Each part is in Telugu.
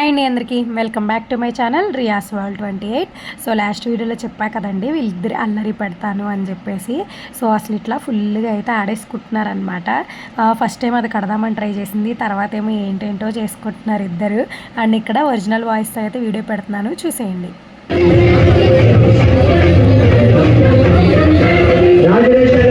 హాయ్ అండి అందరికీ. Welcome back to my channel Riya's world twenty eight so last వీడియోలో చెప్పా కదండి వీళ్ళిద్దరు అల్లరి పెడతాను అని చెప్పేసి. సో అసలు ఇట్లా ఫుల్గా అయితే ఆడేసుకుంటున్నారనమాట ఫస్ట్ టైం అది కడదామని ట్రై చేసింది తర్వాత ఏమో ఏంటేంటో చేసుకుంటున్నారు ఇద్దరు. అండ్ ఇక్కడ ఒరిజినల్ వాయిస్తో అయితే వీడియో పెడుతున్నాను చూసేయండి. రాజేశ్వర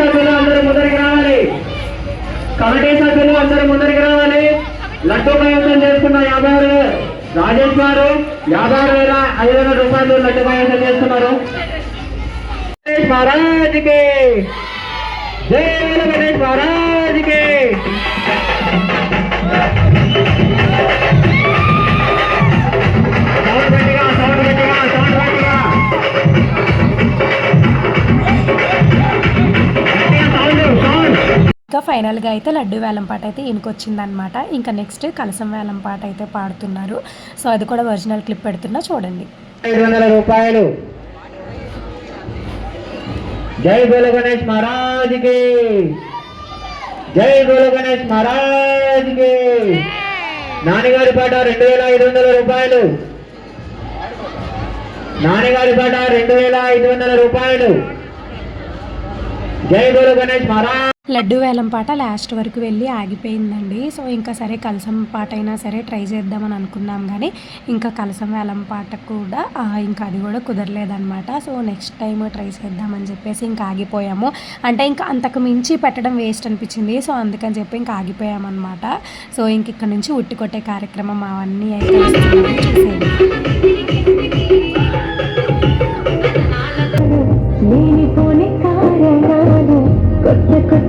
సభ్యులు అందరూ ముందరికి రావాలి. కమిటీ సభ్యులు అందరూ ముందరికి రావాలి. లడ్డు ప్రయత్నం చేస్తున్న యాభై ఆరు రాజేష్ గారు యాభై ఆరు వేల ఐదు వందల రూపాయలు లడ్డు ప్రయత్నం చేస్తున్నారు గణేష్ మహారాజ్కి జై గణేష్ ఫైనల్గా అయితే లడ్డు వేలం పాట అయితే ఈయనకొచ్చిందనమాట ఇంకా నెక్స్ట్ కలసం వేలం పాట అయితే పాడుతున్నారు. సో అది కూడా ఒరిజినల్ క్లిప్ పెడుతున్నా చూడండి. ఐదు వందల రూపాయలు. జై గోలు గణేష్ మహారాజ్కి. జై గోలు గణేష్ మహారాజ్కి. నాన్నగారి పాట రెండు వేల ఐదు వందల రూపాయలు. నాన్నగారి పాట రెండు వేల ఐదు వందల రూపాయలు. జై గణేష్ మహారాజ్. లడ్డు వేలం పాట లాస్ట్ వరకు వెళ్ళి ఆగిపోయిందండి. సో ఇంకా సరే కలసం పాట అయినా సరే ట్రై చేద్దామని అనుకున్నాం కానీ ఇంకా కలసం వేలం పాట కూడా ఇంకా అది కూడా కుదరలేదన్నమాట. సో నెక్స్ట్ టైం ట్రై చేద్దామని చెప్పేసి ఇంకా ఆగిపోయాము. అంటే ఇంకా అంతకు మించి పెట్టడం వేస్ట్ అనిపించింది. సో అందుకని చెప్పి ఇంకా ఆగిపోయామన్నమాట. సో ఇంక ఇక్కడ నుంచి ఉట్టి కొట్టే కార్యక్రమం అవన్నీ అయితే could